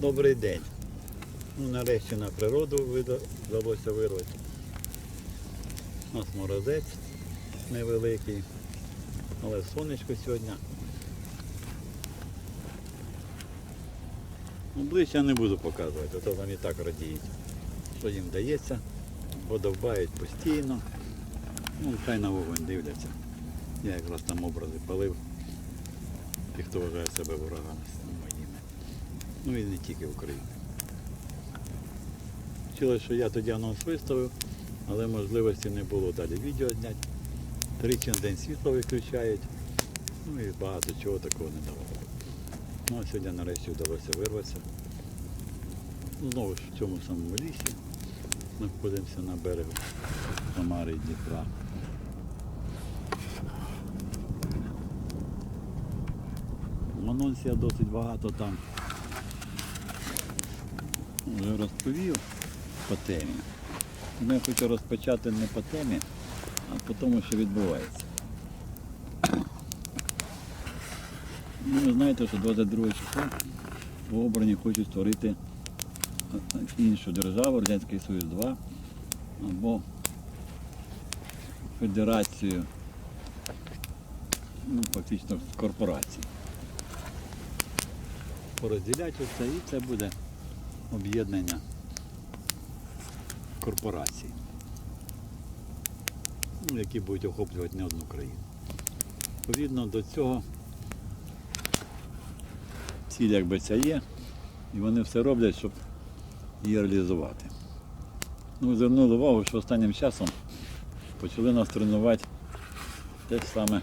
Добрий день. Ну, нарешті на природу вдалося вирвати. У нас морозець невеликий, але сонечко сьогодні. Ну, ближче не буду показувати, а то там і так радіють, що їм дається, бо довбають постійно. Ну, хай на вогонь дивляться. Я якраз там образи палив. Ті, хто вважає себе ворогами. Ну і не тільки України. Хотілося, що я тоді анонс виставив, але можливості не було далі відео зняти. Тричі на день світло виключають. Ну і багато чого такого не давало. Ну а сьогодні нарешті вдалося вирватися. Знову ж в цьому самому лісі. Знаходимося на берегу Самари і Дніпра. В анонсі досить багато там вже розповів по темі. Я хочу розпочати не по темі, а по тому, що відбувається. Ну, ви знаєте, що 22 числа в обрані хочуть створити іншу державу, Радянський Союз 2, або федерацію, ну, фактично корпорацій. Порозділять все і це буде об'єднання корпорацій, які будуть охоплювати не одну країну. Відповідно до цього ціль якби ця є, і вони все роблять, щоб її реалізувати. Ну, звернули увагу, що останнім часом почали нас тренувати те ж саме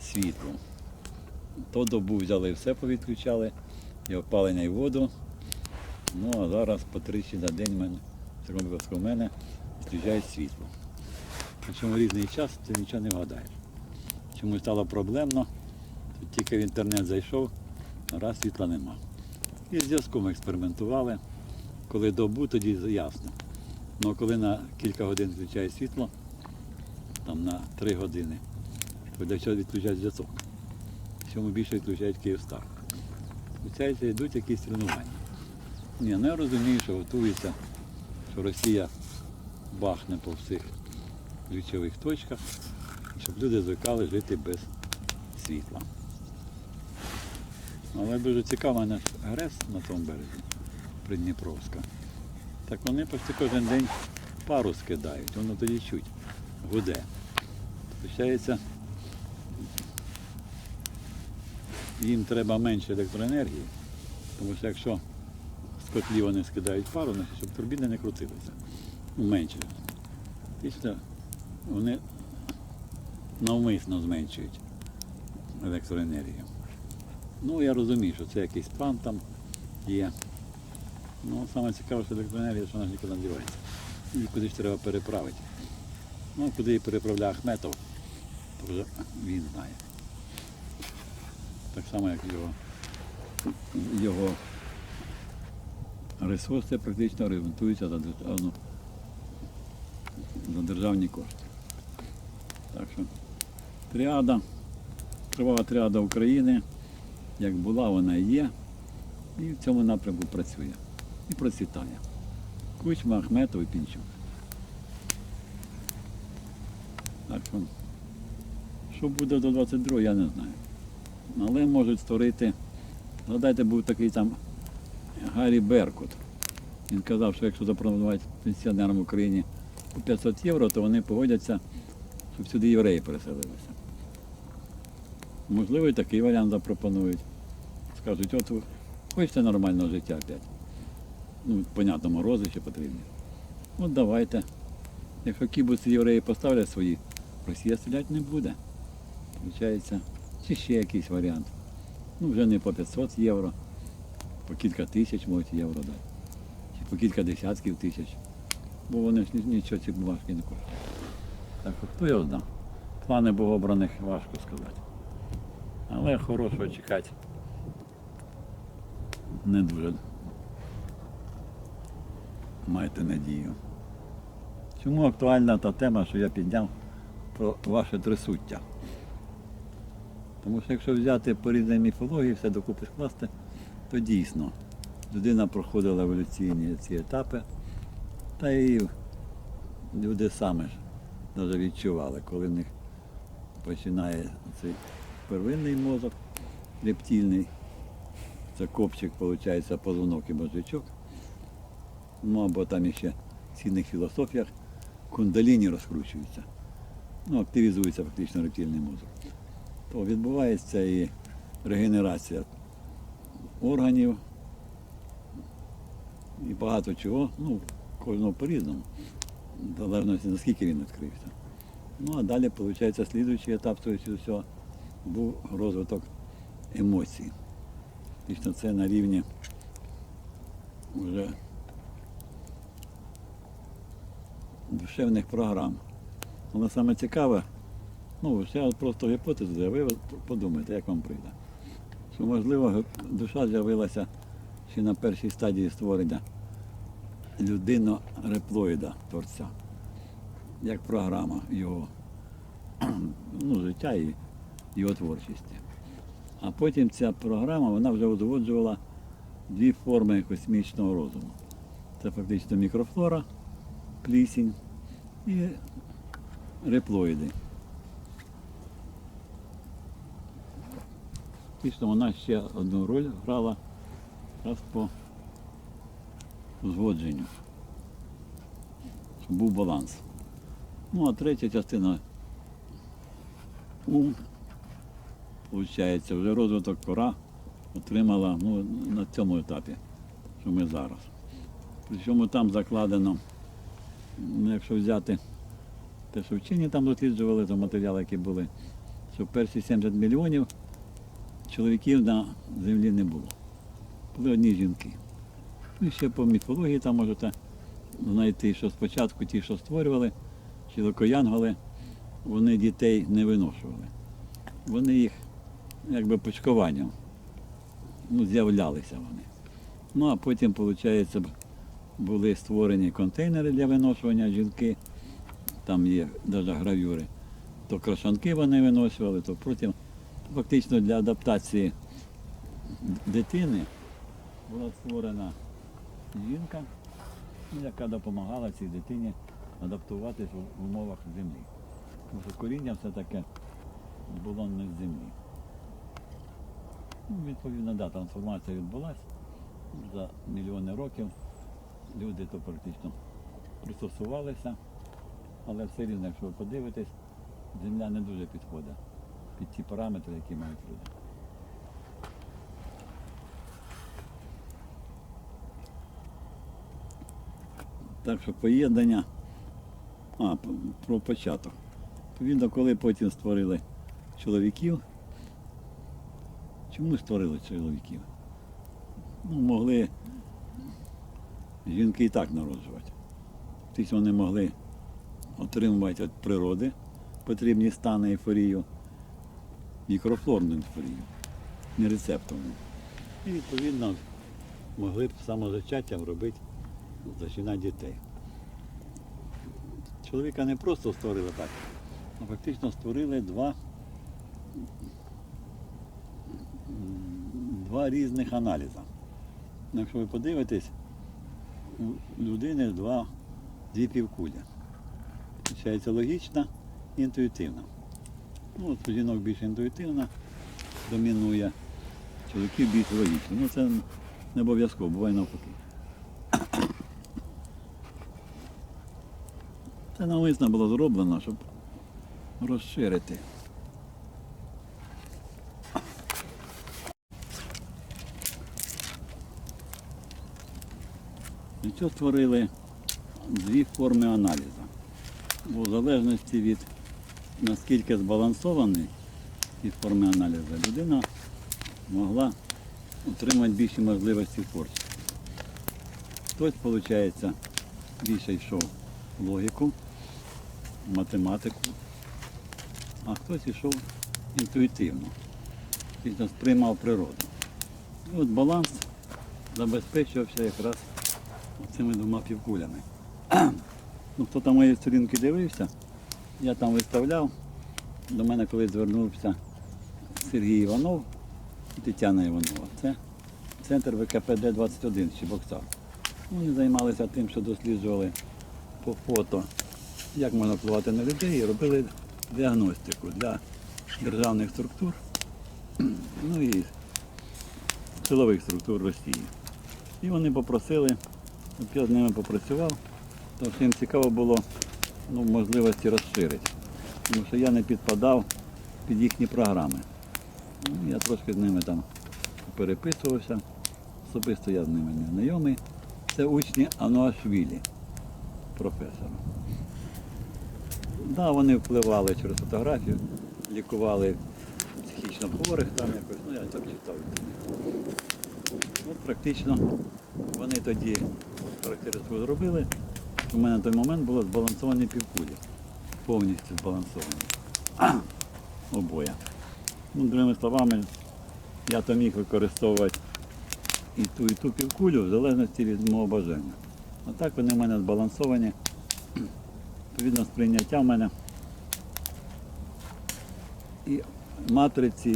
світло. То добу взяли і все повідключали, і опалення, і воду. Ну а зараз по тричі на день в мене, в мене відключають світло. Причому різний час ти нічого не вгадаєш. Чому стало проблемно, то тільки в інтернет зайшов, раз світла нема. І з зв'язком експериментували. Коли добу, тоді ясно. Ну коли на кілька годин включають світло, там на три години, то для чого відключають зв'язок? Чому більше відключають Київстар? Виходить, йдуть якісь тренування. Ні, ну я розумію, що готується, що Росія бахне по всіх ключових точках, щоб люди звикали жити без світла. Але дуже цікаво, мене ГРЕС на тому березі Придніпровська. Так вони почти кожен день пару скидають, воно тоді чуть гуде. Получається, їм треба менше електроенергії, тому що якщо з котлів вони скидають пару, щоб турбіни не крутилися. Менше. Фактично, вони навмисно зменшують електроенергію. Ну, я розумію, що це якийсь план там є. Ну, саме цікаве, що електроенергія, що вона ж нікуди не дівається. Її кудись треба переправити. Ну, куди її переправляє Ахметов, то вже він знає. Так само, як його, його ресурси практично орієнтуються за державну, за державні кошти. Так що тріада, кривава тріада України, як була, вона і є, і в цьому напрямку працює. І процвітає. Кучма, Ахметов і Пінчук. Так що, що буде до 22 я не знаю. Але можуть створити. Згадайте, був такий там Гаррі Беркут. Він казав, що якщо запропонувати пенсіонерам в Україні по 500 євро, то вони погодяться, щоб сюди євреї переселилися. Можливо, і такий варіант запропонують. Скажуть, от хочете нормального життя опять. Ну, понятно, морози ще потрібні. От давайте. Якщо кібуці євреї поставлять свої, Росія стріляти не буде. Получається, чи ще якийсь варіант. Ну, вже не по 500 євро, по кілька тисяч можуть євро дати. Чи по кілька десятків тисяч. Бо вони ж нічого ці бумажки не коштують. Так от хто його знає. Плани богобраних важко сказати. Але хорошого чекати не дуже маєте надію. Чому актуальна та тема, що я підняв про ваше трисуття? Тому що якщо взяти по різній міфології, все докупи скласти, то дійсно людина проходила еволюційні ці етапи, та і люди самі ж навіть відчували, коли в них починає цей первинний мозок, рептильний, це копчик, виходить, позвонок і мозжечок. Ну або там ще в східних філософіях кундаліні розкручуються. Ну, активізується фактично рептильний мозок. То відбувається і регенерація органів і багато чого. Ну, кожного по-різному. В залежності наскільки він відкрився. Ну а далі, виходить, слідуючий етап всього був розвиток емоцій. Фактично це на рівні вже душевних програм. Але саме цікаве, ну, я просто гіпотезу, а ви подумайте, як вам прийде. Що, можливо, душа з'явилася ще на першій стадії створення людино-реплоїда творця, як програма його ну, життя і його творчості. А потім ця програма вона вже узгоджувала дві форми космічного розуму. Це фактично мікрофлора, плісінь і реплоїди. Фактично вона ще одну роль грала якраз по узгодженню, щоб був баланс. Ну а третя частина ум, виходить, вже розвиток кора отримала ну, на цьому етапі, що ми зараз. Причому там закладено, ну, якщо взяти те, що вчені там досліджували, то матеріали, які були, що перші 70 мільйонів чоловіків на землі не було. Були одні жінки. Ну, ще по міфології там можете знайти, що спочатку ті, що створювали, чоловікоянголи, вони дітей не виношували. Вони їх якби почкуванням ну, з'являлися вони. Ну а потім, виходить, були створені контейнери для виношування жінки, там є навіть гравюри. То крашанки вони виношували, то потім фактично для адаптації дитини була створена жінка, ну, яка допомагала цій дитині адаптуватись в умовах землі. Тому що коріння все таке було не з землі. Ну, відповідно, да, трансформація відбулася за мільйони років. Люди то практично пристосувалися, але все рівно, якщо ви подивитесь, земля не дуже підходить під ті параметри, які мають люди. Так що поєднання. А, про початок. Відповідно, коли потім створили чоловіків. Чому створили чоловіків? Ну, могли жінки і так народжувати. Тобто вони могли отримувати від природи потрібні стани ейфорію, мікрофлорну ейфорію, не рецептовну. І відповідно могли б самозачаттям робити, зачинати дітей. Чоловіка не просто створили так, а фактично створили два, два різних аналізи. Якщо ви подивитесь, у людини два, дві півкулі. Получається логічна інтуїтивна. Ну, от жінок більш інтуїтивна, домінує, чоловіків більш логічно. Ну це не обов'язково, буває навпаки. Це навмисно було зроблено, щоб розширити. І що створили дві форми аналізу. В залежності від наскільки збалансований ці форми аналізу, людина могла отримати більші можливості творчості. Хтось, виходить, більше йшов в логіку, математику, а хтось йшов інтуїтивно, тобто сприймав природу. І от баланс забезпечувався якраз цими двома півкулями. Ну, хто там мої сторінки дивився, я там виставляв. До мене колись звернувся Сергій Іванов і Тетяна Іванова. Це центр ВКПД-21 Чебоксар. Вони займалися тим, що досліджували по фото, як можна впливати на людей, і робили діагностику для державних структур, ну і силових структур Росії. І вони попросили, я з ними попрацював, тому що їм цікаво було ну, можливості розширити. Тому що я не підпадав під їхні програми. Ну, я трошки з ними там переписувався. Особисто я з ними не знайомий. Це учні Ануашвілі, професора. Да, вони впливали через фотографію, лікували психічно хворих там якось, ну я там читав. От практично вони тоді характеристику зробили. У мене на той момент було збалансовані півкулі. Повністю збалансовані. Обоє. Ну, другими словами, я то міг використовувати і ту, і ту півкулю в залежності від мого бажання. А так вони в мене збалансовані. Відповідно, сприйняття в мене і матриці,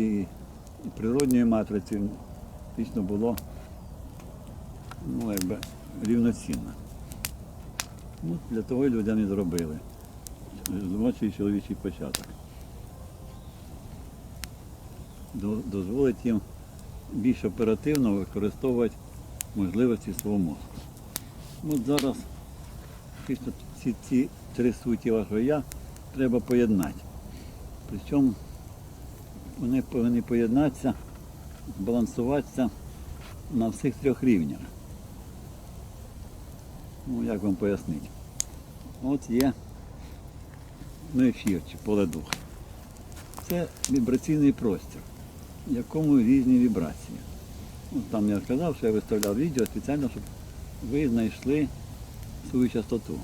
і природньої матриці фактично було ну, якби, рівноцінно. Ну, для того і людям зробили. Жіночий чоловічий початок. Дозволить їм більш оперативно використовувати можливості свого мозку. От зараз ці, ці три суті вашого я треба поєднати. Причому вони повинні поєднатися, збалансуватися на всіх трьох рівнях. Ну, як вам пояснити? От є ну, ефір чи поле духа. Це вібраційний простір, в якому різні вібрації. Ну, там я сказав, що я виставляв відео спеціально, щоб ви знайшли свою частоту,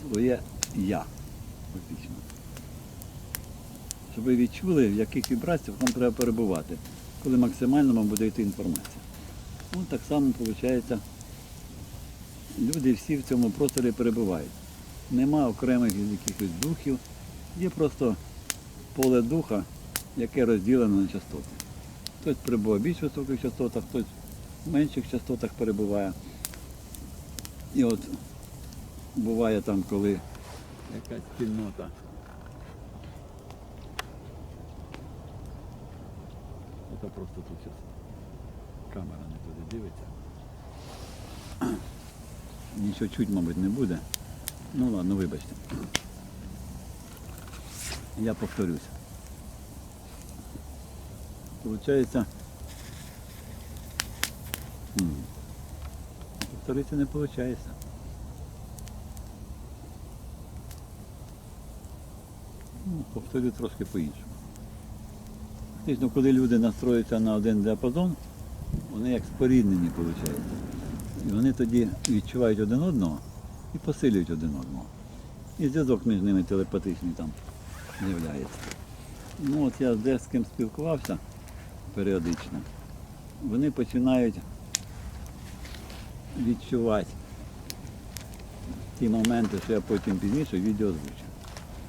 своє я, фактично. Щоб ви відчули, в яких вібраціях вам треба перебувати, коли максимально вам буде йти інформація. Ну, так само виходить, люди всі в цьому просторі перебувають. Нема окремих якихось духів, є просто поле духа, яке розділено на частоти. Хтось перебуває в більш високих частотах, хтось в менших частотах перебуває. І от буває там, коли якась спільнота. Це просто тут зараз камера не туди дивиться. Нічого чуть, мабуть, не буде. Ну ладно, вибачте. Я повторюся. Получається. м, Повторитися не виходить. Ну, повторю трошки по-іншому. Фактично, коли люди настроюються на один діапазон, вони як споріднені виходить. І вони тоді відчувають один одного і посилюють один одного. І зв'язок між ними телепатичний там з'являється. Ну от я з ким спілкувався періодично, вони починають відчувати ті моменти, що я потім пізніше відео озвучу.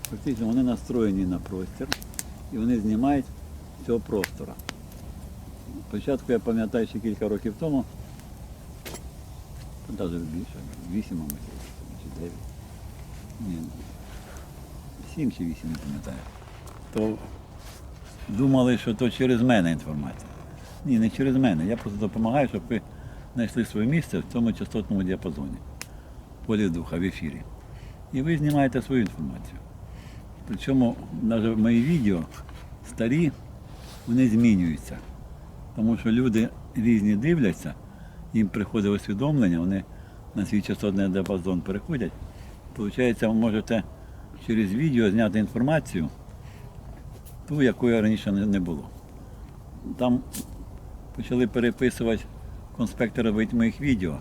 Фактично вони настроєні на простір і вони знімають цього простора. Спочатку я пам'ятаю ще кілька років тому, навіть більше, 8, мабуть, чи 9. Ні, 7 чи 8, не пам'ятаю. То думали, що то через мене інформація. Ні, не через мене. Я просто допомагаю, щоб ви знайшли своє місце в цьому частотному діапазоні, полі духа в ефірі. І ви знімаєте свою інформацію. Причому навіть мої відео старі, вони змінюються. Тому що люди різні дивляться, їм приходить усвідомлення, вони на свій частотний діапазон переходять. Получається, ви можете через відео зняти інформацію, ту, якої раніше не було. Там почали переписувати конспектори від моїх відео.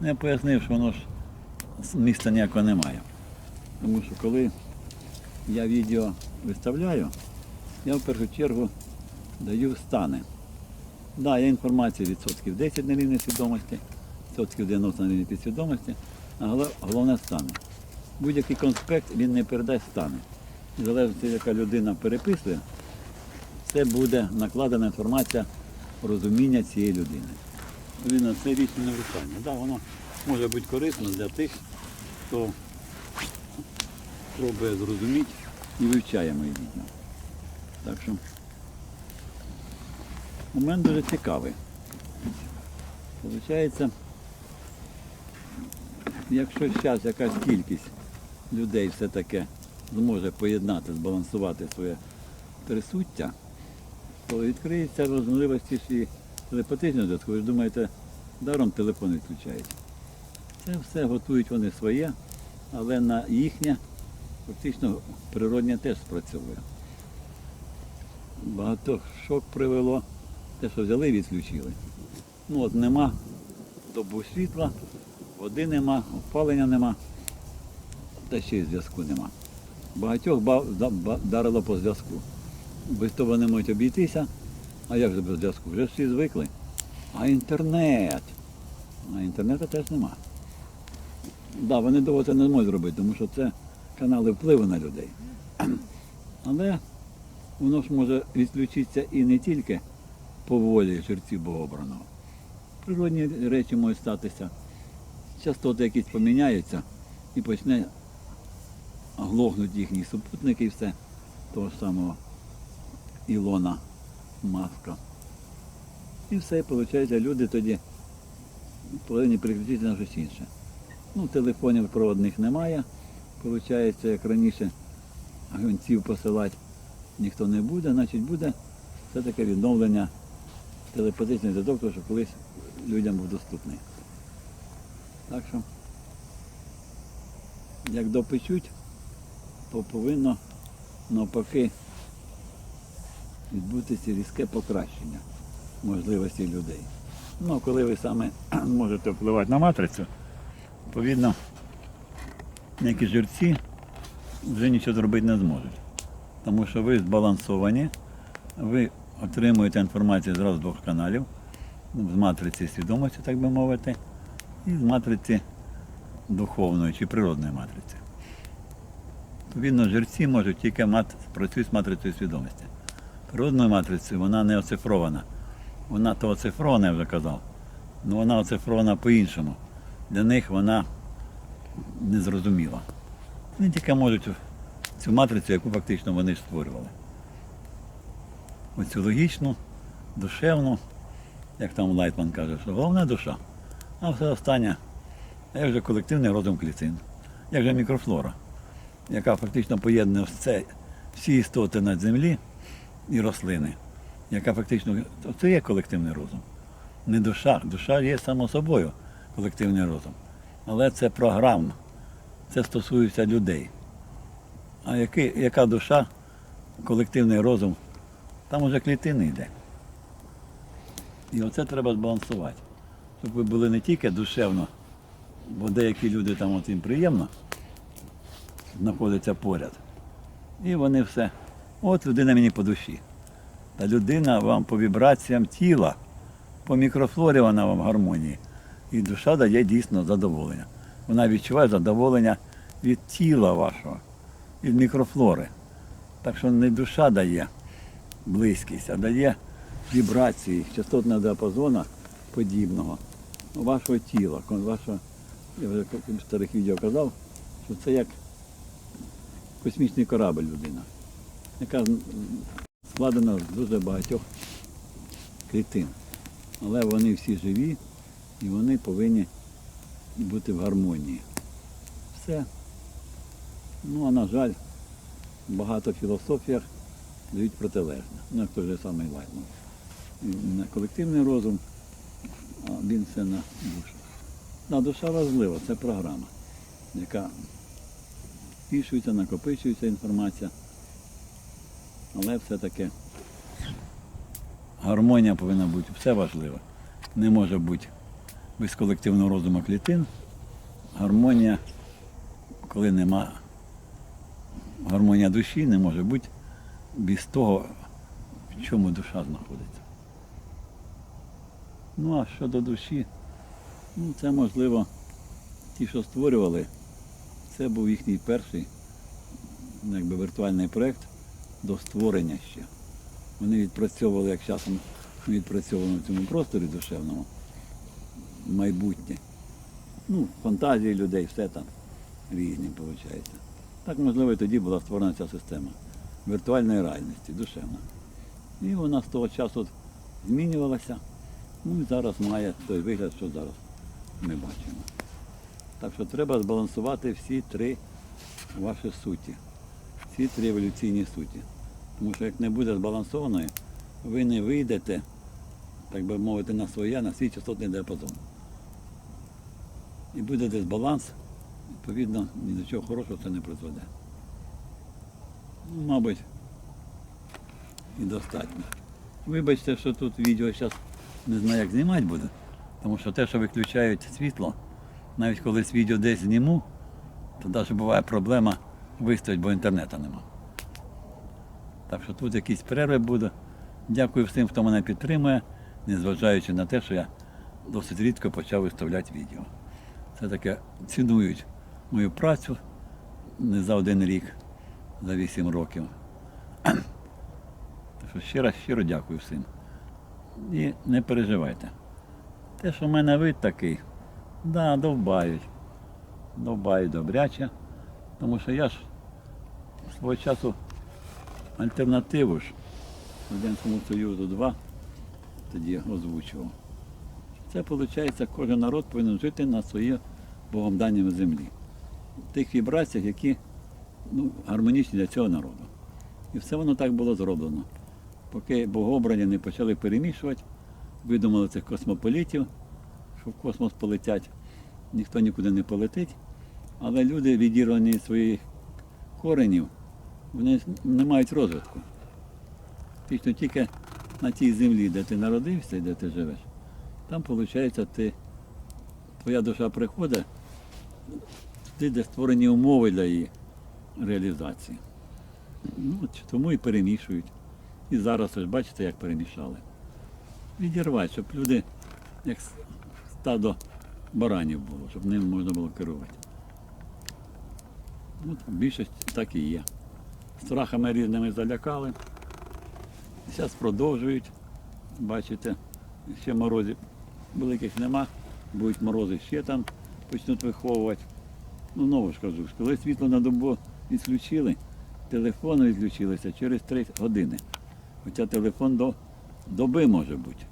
Я пояснив, що воно ж міста ніякого немає. Тому що коли я відео виставляю, я в першу чергу даю стани. Так, да, є інформація відсотків 10 на рівні свідомості, відсотків 90 на рівні підсвідомості, а головне стани. Будь-який конспект він не передасть стани. В залежності, яка людина переписує, це буде накладена інформація розуміння цієї людини. Відповідно, це річ універсальна. Да, воно може бути корисно для тих, хто пробує зрозуміти і вивчає майбутнє. Так що момент дуже цікавий. Получається, якщо зараз якась кількість людей все-таки зможе поєднати, збалансувати своє присуття, то відкриються можливості і телепатичного зв'язку. Ви ж думаєте, даром телефон відключають. Це все готують вони своє, але на їхнє фактично природнє теж спрацьовує. Багатьох шок привело, те, що взяли і відключили. Ну от нема добу світла, води нема, опалення нема, та ще й зв'язку нема. Багатьох ба- да- ба- дарило по зв'язку. Без того не можуть обійтися. А як же без зв'язку? Вже всі звикли. А інтернет. А інтернету теж нема. Так, да, вони довго це не зможуть зробити, тому що це канали впливу на людей. Але воно ж може відключитися і не тільки по волі жерців Богообраного. Природні речі можуть статися. Частоти якісь поміняються і почне глохнути їхні супутники і все того самого Ілона Маска. І все, і виходить, люди тоді повинні переключитися на щось інше. Ну, телефонів проводних немає. Виходить, як раніше гонців посилати ніхто не буде, значить буде все-таки відновлення телепатичного зв'язок, тому що колись людям був доступний. Так що, як допечуть, то повинно навпаки відбутися різке покращення можливостей людей. Ну, коли ви саме можете впливати на матрицю, відповідно, ніякі жерці вже нічого зробити не зможуть. Тому що ви збалансовані, ви отримуєте інформацію зразу з двох каналів, ну, з матриці свідомості, так би мовити, і з матриці духовної чи природної матриці. Відповідно, жерці можуть тільки мати, працюють з матрицею свідомості. Природною матрицею вона не оцифрована. Вона то оцифрована, я вже казав, але вона оцифрована по-іншому. Для них вона незрозуміла. Вони тільки можуть цю матрицю, яку фактично вони ж створювали. Оцю логічну, душевну, як там Лайтман каже, що головне душа, а все останнє, як же колективний розум клітин, як же мікрофлора, яка фактично поєднує все, всі істоти на землі і рослини, яка фактично, це є колективний розум. Не душа, душа є само собою колективний розум. Але це програмно, це стосується людей. А який, яка душа, колективний розум, там уже клітини йде. І оце треба збалансувати. Щоб ви були не тільки душевно, бо деякі люди там от їм приємно знаходяться поряд. І вони все. От людина мені по душі. Та людина вам по вібраціям тіла, по мікрофлорі вона вам в гармонії. І душа дає дійсно задоволення. Вона відчуває задоволення від тіла вашого, від мікрофлори. Так що не душа дає близькість, а дає вібрації частотного діапазону подібного вашого тіла, вашого, я вже в старих відео казав, що це як космічний корабль людина, яка складена з дуже багатьох клітин. Але вони всі живі і вони повинні бути в гармонії. Все. Ну, а на жаль, багато філософіях дають протилежне. Ну, як той же самий Лайтман. На колективний розум, а він все на душу. Да, душа важлива, це програма, яка пішується, накопичується інформація. Але все-таки гармонія повинна бути, все важливе. Не може бути без колективного розуму клітин. Гармонія, коли нема гармонія душі, не може бути без того, в чому душа знаходиться. Ну а щодо душі, ну це можливо, ті, що створювали, це був їхній перший ну, якби, віртуальний проєкт до створення ще. Вони відпрацьовували, як часом ми відпрацьовуємо в цьому просторі душевному, майбутнє. Ну, фантазії людей, все там різні виходить. Так, можливо, і тоді була створена ця система віртуальної реальності, душевна. І вона з того часу змінювалася. Ну і зараз має той вигляд, що зараз ми бачимо. Так що треба збалансувати всі три ваші суті, всі три еволюційні суті. Тому що як не буде збалансованої, ви не вийдете, так би мовити, на своє, на свій частотний діапазон. І буде дисбаланс, відповідно, ні до чого хорошого це не призведе. Мабуть, і достатньо. Вибачте, що тут відео зараз не знаю, як знімати буде. Тому що те, що виключають світло, навіть коли відео десь зніму, то навіть буває проблема вистоять, бо інтернету нема. Так що тут якісь перерви буде. Дякую всім, хто мене підтримує, незважаючи на те, що я досить рідко почав виставляти відео. Це таке цінують мою працю не за один рік, за 8 років. Щиро, щиро дякую всім. І не переживайте. Те, що в мене вид такий, да, довбають. Довбають добряче. Тому що я ж свого часу альтернативу ж Радянському Союзу 2 тоді озвучував. Це виходить, кожен народ повинен жити на своїй богомданій землі. В тих вібраціях, які ну, гармонічні для цього народу. І все воно так було зроблено. Поки богообрані не почали перемішувати, видумали цих космополітів, що в космос полетять, ніхто нікуди не полетить. Але люди, відірвані від своїх коренів, вони не мають розвитку. Фактично тільки на тій землі, де ти народився і де ти живеш, там, виходить, ти, твоя душа приходить туди, де створені умови для її реалізації. Ну, от тому і перемішують. І зараз ось бачите, як перемішали. Відірвати, щоб люди, як стадо баранів було, щоб ним можна було керувати. Ну, там більшість так і є. Страхами різними залякали. Зараз продовжують. Бачите, ще морозів великих нема, будуть морози ще там почнуть виховувати. Ну, знову ж кажу, коли світло на добу відключили, телефони відключилися через 3 години. Хоча телефон до доби може бути,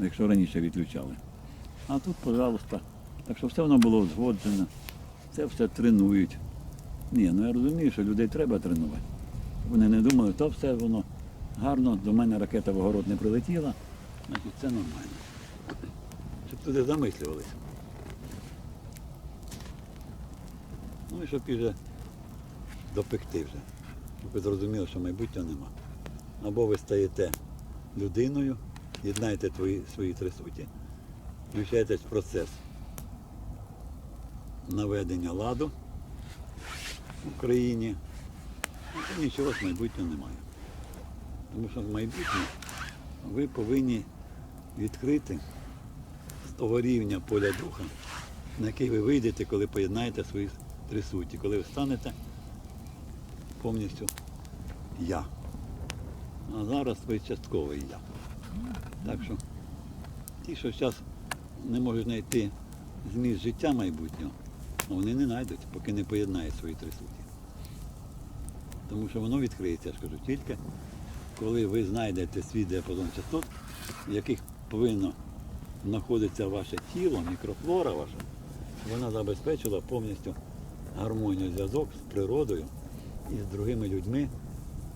якщо раніше відключали. А тут, пожалуйста, так що все воно було узгоджено, це все тренують. Ні, ну я розумію, що людей треба тренувати. Вони не думали, то все воно гарно, до мене ракета в огород не прилетіла, значить це нормально. Щоб туди замислювалися. Ну і щоб вже допекти вже. Ви зрозуміли, що майбутнього нема. Або ви стаєте людиною, єднаєте твої, свої три суті, включаєтесь в процес наведення ладу в Україні, то нічого з майбутнього немає. Тому що в майбутнє ви повинні відкрити з того рівня поля духа, на який ви вийдете, коли поєднаєте свої три суті, коли ви станете повністю я. А зараз ви частковий я. Так що ті, що зараз не можуть знайти зміст життя майбутнього, вони не знайдуть, поки не поєднають свої три суті. Тому що воно відкриється, я ж кажу, тільки коли ви знайдете свій діапазон частот, в яких повинно знаходитися ваше тіло, мікрофлора ваша, вона забезпечила повністю гармонію зв'язок з природою і з другими людьми,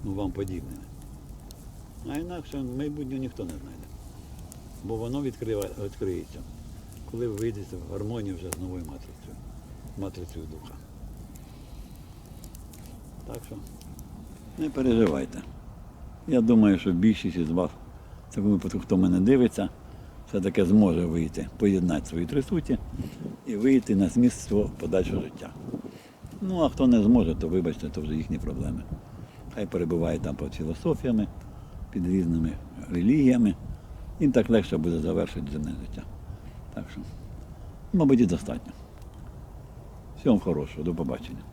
ну вам подібними. А інакше майбутнього ніхто не знайде. Бо воно відкриється, коли ви вийдете в гармонію вже з новою матрицею, матрицею духа. Так що не переживайте. Я думаю, що більшість із вас, цьому випадку, хто мене дивиться, все-таки зможе вийти, поєднати свої три суті і вийти на зміст подальшого життя. Ну, а хто не зможе, то вибачте, то вже їхні проблеми. Хай перебуває там під філософіями, під різними релігіями. Їм так легше буде завершити земне життя. Так що, мабуть, і достатньо. Всього хорошого, до побачення.